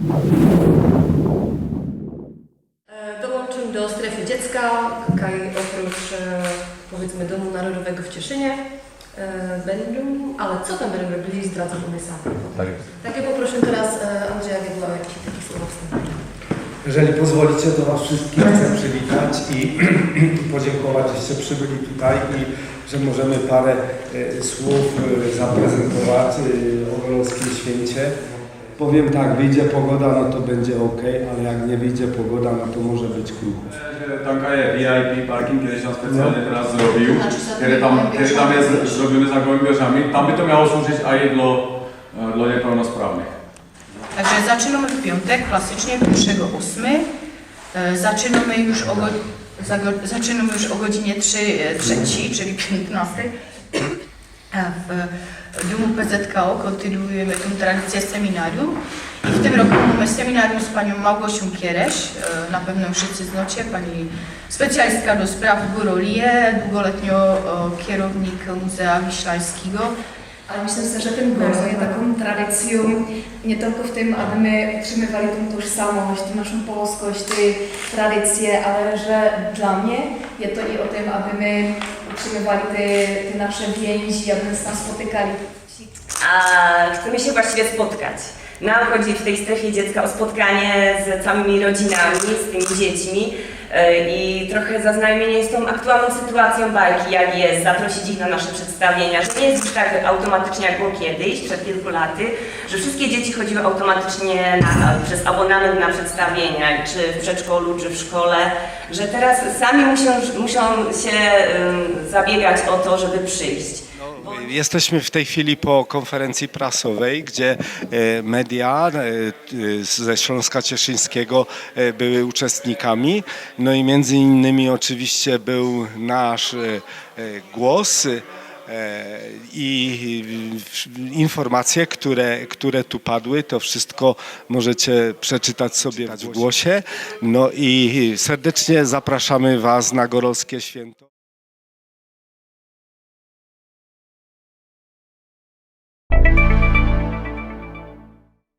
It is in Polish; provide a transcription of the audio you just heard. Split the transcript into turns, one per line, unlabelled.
E, Dołączył do strefy dziecka, kaj oprócz e, powiedzmy Domu Narodowego w Cieszynie e, będą, ale co tam będą robili, zdradzą one sami.
Tak jest.
Takie poproszę teraz Andrzeja Wiedła o jakieś takie słowa wstępne.
Jeżeli pozwolicie, to Was wszystkich chcę przywitać i podziękować, żeście przybyli tutaj i że możemy parę słów zaprezentować o Gorolskim Święcie. Powiem tak, wyjdzie pogoda, no to będzie ok, ale jak nie wyjdzie pogoda, no to może być krucho.
Tamka je VIP parking, kiedyś on specjalnie teraz zrobił, kiedy tam, kiedy tam jest zrobiony za gołębiarzami. Tam by to miało służyć aj dla, e, dla niepełnosprawnych.
Także zaczynamy w piątek, klasycznie 1.8. E, Zaczynamy już o, go, za, go- zaczynamy już o godzinie 3, e, 3 czyli 15. W Domu PZKO kontynuujemy tę tradycję seminarium. I w tym roku mamy seminarium z panią Małgosią Kieresz, e, na pewno wszyscy znacie, pani specjalistka do spraw górolije, długoletnio kierownik Muzea Wiślańskiego.
Ale myślę że ten górol jest taką tradycją nie tylko w tym, aby my utrzymywali tą tożsamość, tą naszą polskość, te tradycje, ale że dla mnie jest to i o tym, aby my utrzymywali te, te nasze więzi, aby nas tam spotykali.
a chcemy się właściwie spotkać. Nam chodzi w tej strefie dziecka o spotkanie z całymi rodzinami, z tymi dziećmi i trochę zaznajomienie z tą aktualną sytuacją bajki, jak jest, zaprosić ich na nasze przedstawienia, że nie jest już tak automatycznie jak było kiedyś, przed kilku laty, że wszystkie dzieci chodziły automatycznie na, przez abonament na przedstawienia, czy w przedszkolu, czy w szkole, że teraz sami muszą, muszą się ym, zabiegać o to, żeby przyjść.
Jesteśmy w tej chwili po konferencji prasowej, gdzie e, media e, ze Śląska Cieszyńskiego e, były uczestnikami. No i między innymi oczywiście był nasz głos i informacje, które, które tu padły, to wszystko możecie przeczytać sobie w głosie. No i serdecznie zapraszamy Was na Gorolskie Święto.